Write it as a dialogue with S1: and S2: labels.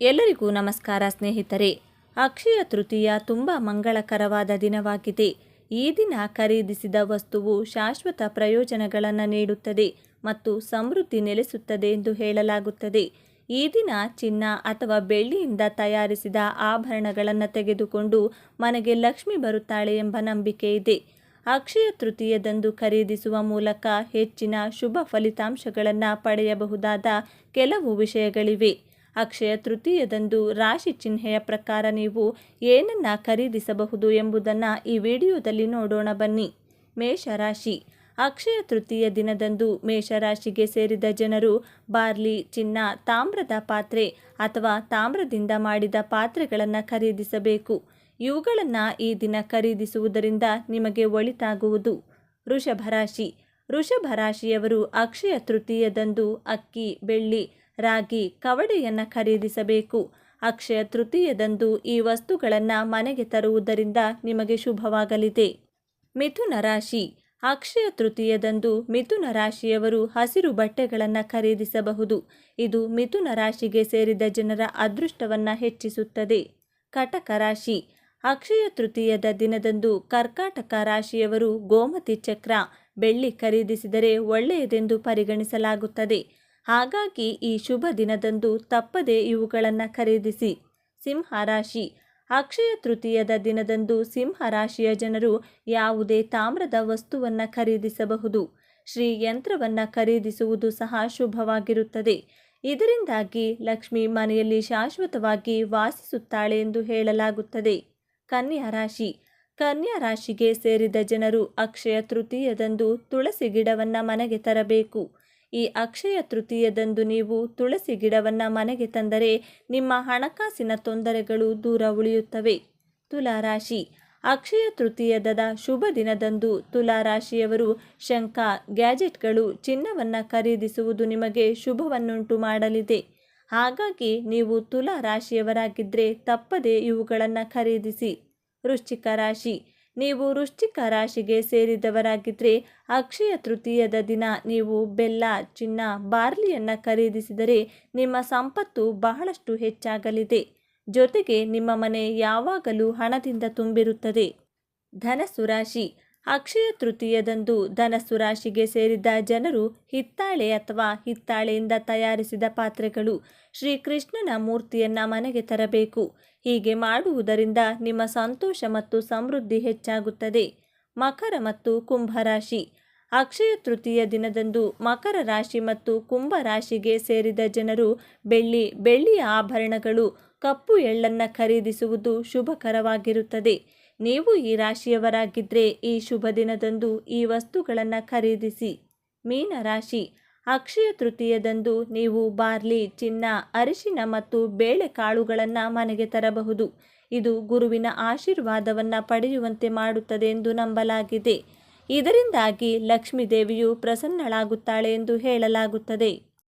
S1: ಎಲ್ಲರಿಗೂ ನಮಸ್ಕಾರ ಸ್ನೇಹಿತರೆ. ಅಕ್ಷಯ ತೃತೀಯ ತುಂಬ ಮಂಗಳಕರವಾದ ದಿನವಾಗಿದೆ. ಈ ದಿನ ಖರೀದಿಸಿದ ವಸ್ತುವು ಶಾಶ್ವತ ಪ್ರಯೋಜನಗಳನ್ನು ನೀಡುತ್ತದೆ ಮತ್ತು ಸಮೃದ್ಧಿ ನೆಲೆಸುತ್ತದೆ ಎಂದು ಹೇಳಲಾಗುತ್ತದೆ. ಈ ದಿನ ಚಿನ್ನ ಅಥವಾ ಬೆಳ್ಳಿಯಿಂದ ತಯಾರಿಸಿದ ಆಭರಣಗಳನ್ನು ತೆಗೆದುಕೊಂಡು ಮನೆಗೆ ಲಕ್ಷ್ಮಿ ಬರುತ್ತಾಳೆ ಎಂಬ ನಂಬಿಕೆ ಇದೆ. ಅಕ್ಷಯ ತೃತೀಯದಂದು ಖರೀದಿಸುವ ಮೂಲಕ ಹೆಚ್ಚಿನ ಶುಭ ಫಲಿತಾಂಶಗಳನ್ನು ಪಡೆಯಬಹುದಾದ ಕೆಲವು ವಿಷಯಗಳಿವೆ. ಅಕ್ಷಯ ತೃತೀಯದಂದು ರಾಶಿ ಚಿಹ್ನೆಯ ಪ್ರಕಾರ ನೀವು ಏನನ್ನ ಖರೀದಿಸಬಹುದು ಎಂಬುದನ್ನು ಈ ವಿಡಿಯೋದಲ್ಲಿ ನೋಡೋಣ ಬನ್ನಿ. ಮೇಷರಾಶಿ. ಅಕ್ಷಯ ತೃತೀಯ ದಿನದಂದು ಮೇಷರಾಶಿಗೆ ಸೇರಿದ ಜನರು ಬಾರ್ಲಿ, ಚಿನ್ನ, ತಾಮ್ರದ ಪಾತ್ರೆ ಅಥವಾ ತಾಮ್ರದಿಂದ ಮಾಡಿದ ಪಾತ್ರೆಗಳನ್ನು ಖರೀದಿಸಬೇಕು. ಇವುಗಳನ್ನು ಈ ದಿನ ಖರೀದಿಸುವುದರಿಂದ ನಿಮಗೆ ಒಳಿತಾಗುವುದು. ವೃಷಭರಾಶಿ. ವೃಷಭರಾಶಿಯವರು ವೃಷಭ ರಾಶಿಯವರು ಅಕ್ಷಯ ತೃತೀಯದಂದು ಅಕ್ಕಿ, ಬೆಳ್ಳಿ ರಾಗಿ ಕವಡೆಯನ್ನು ಖರೀದಿಸಬೇಕು. ಅಕ್ಷಯ ತೃತೀಯದಂದು ಈ ವಸ್ತುಗಳನ್ನು ಮನೆಗೆ ತರುವುದರಿಂದ ನಿಮಗೆ ಶುಭವಾಗಲಿದೆ. ಮಿಥುನ ರಾಶಿ. ಅಕ್ಷಯ ತೃತೀಯದಂದು ಮಿಥುನ ರಾಶಿಯವರು ಹಸಿರು ಬಟ್ಟೆಗಳನ್ನು ಖರೀದಿಸಬಹುದು. ಇದು ಮಿಥುನ ರಾಶಿಗೆ ಸೇರಿದ ಜನರ ಅದೃಷ್ಟವನ್ನು ಹೆಚ್ಚಿಸುತ್ತದೆ. ಕಟಕ ರಾಶಿ. ಅಕ್ಷಯ ತೃತೀಯದ ದಿನದಂದು ಕರ್ಕಾಟಕ ರಾಶಿಯವರು ಗೋಮತಿ ಚಕ್ರ, ಬೆಳ್ಳಿ ಖರೀದಿಸಿದರೆ ಒಳ್ಳೆಯದೆಂದು ಪರಿಗಣಿಸಲಾಗುತ್ತದೆ. ಹಾಗಾಗಿ ಈ ಶುಭ ದಿನದಂದು ತಪ್ಪದೆ ಇವುಗಳನ್ನು ಖರೀದಿಸಿ. ಸಿಂಹರಾಶಿ ಅಕ್ಷಯ ತೃತೀಯದ ದಿನದಂದು ಸಿಂಹರಾಶಿಯ ಜನರು ಯಾವುದೇ ತಾಮ್ರದ ವಸ್ತುವನ್ನು ಖರೀದಿಸಬಹುದು. ಶ್ರೀ ಯಂತ್ರವನ್ನು ಖರೀದಿಸುವುದು ಸಹ ಶುಭವಾಗಿರುತ್ತದೆ. ಇದರಿಂದಾಗಿ ಲಕ್ಷ್ಮಿ ಮನೆಯಲ್ಲಿ ಶಾಶ್ವತವಾಗಿ ವಾಸಿಸುತ್ತಾಳೆ ಎಂದು ಹೇಳಲಾಗುತ್ತದೆ. ಕನ್ಯಾ ರಾಶಿ. ಕನ್ಯಾ ರಾಶಿಗೆ ಸೇರಿದ ಜನರು ಅಕ್ಷಯ ತೃತೀಯದಂದು ತುಳಸಿ ಗಿಡವನ್ನು ಮನೆಗೆ ತರಬೇಕು. ಈ ಅಕ್ಷಯ ತೃತೀಯದಂದು ನೀವು ತುಳಸಿ ಗಿಡವನ್ನು ಮನೆಗೆ ತಂದರೆ ನಿಮ್ಮ ಹಣಕಾಸಿನ ತೊಂದರೆಗಳು ದೂರ ಉಳಿಯುತ್ತವೆ. ತುಲಾರಾಶಿ. ಅಕ್ಷಯ ತೃತೀಯದ ಶುಭ ದಿನದಂದು ತುಲಾರಾಶಿಯವರು ಶಂಖ, ಗ್ಯಾಜೆಟ್ಗಳು, ಚಿನ್ನವನ್ನು ಖರೀದಿಸುವುದು ನಿಮಗೆ ಶುಭವನ್ನುಂಟು ಮಾಡಲಿದೆ. ಹಾಗಾಗಿ ನೀವು ತುಲಾ ರಾಶಿಯವರಾಗಿದ್ದರೆ ತಪ್ಪದೆ ಇವುಗಳನ್ನು ಖರೀದಿಸಿ. ವೃಶ್ಚಿಕ ರಾಶಿ. ನೀವು ವೃಶ್ಚಿಕ ರಾಶಿಗೆ ಸೇರಿದವರಾಗಿದ್ದರೆ ಅಕ್ಷಯ ತೃತೀಯದ ದಿನ ನೀವು ಬೆಲ್ಲ, ಚಿನ್ನ, ಬಾರ್ಲಿಯನ್ನು ಖರೀದಿಸಿದರೆ ನಿಮ್ಮ ಸಂಪತ್ತು ಬಹಳಷ್ಟು ಹೆಚ್ಚಾಗಲಿದೆ. ಜೊತೆಗೆ ನಿಮ್ಮ ಮನೆ ಯಾವಾಗಲೂ ಹಣದಿಂದ ತುಂಬಿರುತ್ತದೆ. ಧನಸ್ಸು ರಾಶಿ. ಅಕ್ಷಯ ತೃತೀಯದಂದು ಧನಸ್ಸು ರಾಶಿಗೆ ಸೇರಿದ ಜನರು ಹಿತ್ತಾಳೆ ಅಥವಾ ಹಿತ್ತಾಳೆಯಿಂದ ತಯಾರಿಸಿದ ಪಾತ್ರೆಗಳು ಶ್ರೀಕೃಷ್ಣನ ಮೂರ್ತಿಯನ್ನು ಮನೆಗೆ ತರಬೇಕು. ಹೀಗೆ ಮಾಡುವುದರಿಂದ ನಿಮ್ಮ ಸಂತೋಷ ಮತ್ತು ಸಮೃದ್ಧಿ ಹೆಚ್ಚಾಗುತ್ತದೆ. ಮಕರ ಮತ್ತು ಕುಂಭರಾಶಿ ಅಕ್ಷಯ ತೃತೀಯ ದಿನದಂದು ಮಕರ ರಾಶಿ ಮತ್ತು ಕುಂಭ ರಾಶಿಗೆ ಸೇರಿದ ಜನರು ಬೆಳ್ಳಿ, ಬೆಳ್ಳಿಯ ಆಭರಣಗಳು, ಕಪ್ಪು ಎಳ್ಳನ್ನು ಖರೀದಿಸುವುದು ಶುಭಕರವಾಗಿರುತ್ತದೆ. ನೀವು ಈ ರಾಶಿಯವರಾಗಿದ್ದರೆ ಈ ಶುಭ ದಿನದಂದು ಈ ವಸ್ತುಗಳನ್ನು ಖರೀದಿಸಿ. ಮೀನ ರಾಶಿ, ಅಕ್ಷಯ ತೃತೀಯದಂದು ನೀವು ಬಾರ್ಲಿ, ಚಿನ್ನ, ಅರಿಶಿನ ಮತ್ತು ಬೇಳೆಕಾಳುಗಳನ್ನು ಮನೆಗೆ ತರಬಹುದು. ಇದು ಗುರುವಿನ ಆಶೀರ್ವಾದವನ್ನು ಪಡೆಯುವಂತೆ ಮಾಡುತ್ತದೆ ಎಂದು ನಂಬಲಾಗಿದೆ. ಇದರಿಂದಾಗಿ ಲಕ್ಷ್ಮೀ ದೇವಿಯು ಪ್ರಸನ್ನಳಾಗುತ್ತಾಳೆ ಎಂದು ಹೇಳಲಾಗುತ್ತದೆ.